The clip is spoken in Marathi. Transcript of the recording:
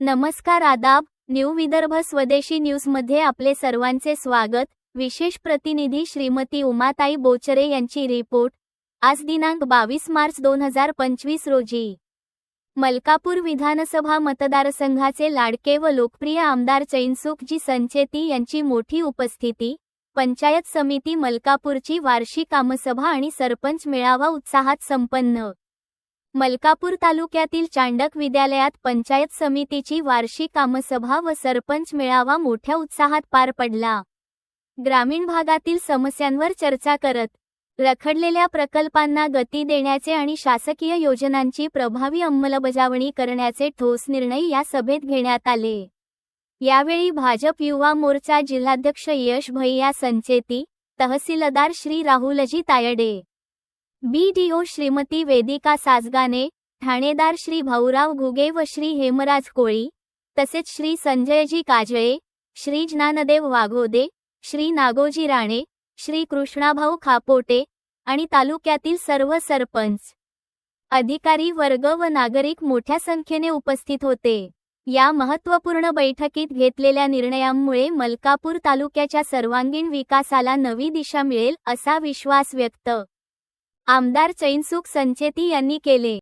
नमस्कार आदाब न्यू विदर्भ स्वदेशी न्यूजमध्ये आपले सर्वांचे स्वागत. विशेष प्रतिनिधी श्रीमती उमाताई बोचरे यांची रिपोर्ट. आज दिनांक बावीस मार्च दोन हजार पंचवीस रोजी. मलकापूर विधानसभा मतदारसंघाचे लाडके व लोकप्रिय आमदार चैनसुखजी संचेती यांची मोठी उपस्थिती. पंचायत समिती मलकापूरची वार्षिक कामसभा आणि सरपंच मेळावा उत्साहात संपन्न. मलकापूर तालुक्यातील चांडक विद्यालयात पंचायत समितीची वार्षिक कामसभा व सरपंच मेळावा मोठ्या उत्साहात पार पडला. ग्रामीण भागातील समस्यांवर चर्चा करत रखडलेल्या प्रकल्पांना गती देण्याचे आणि शासकीय योजनांची प्रभावी अंमलबजावणी करण्याचे ठोस निर्णय या सभेत घेण्यात आले. यावेळी भाजप युवा मोर्चा जिल्हाध्यक्ष यश भैया संचेती तहसीलदार श्री राहुलजी तायडे बीडीओ श्रीमती वेदिका साजगाने ठाणेदार श्री भाऊराव घुगे व श्री हेमराज कोळी तसेच श्री संजयजी काजळे श्री ज्ञानदेव वाघोदे श्री नागोजी राणे श्री कृष्णाभाऊ खापोटे आणि तालुक्यातील सर्व सरपंच अधिकारी वर्ग व नागरिक मोठ्या संख्येने उपस्थित होते. या महत्त्वपूर्ण बैठकीत घेतलेल्या निर्णयांमुळे मलकापूर तालुक्याच्या सर्वांगीण विकासाला नवी दिशा मिळेल असा विश्वास व्यक्त आमदार चैनसुख संचेती यांनी केले.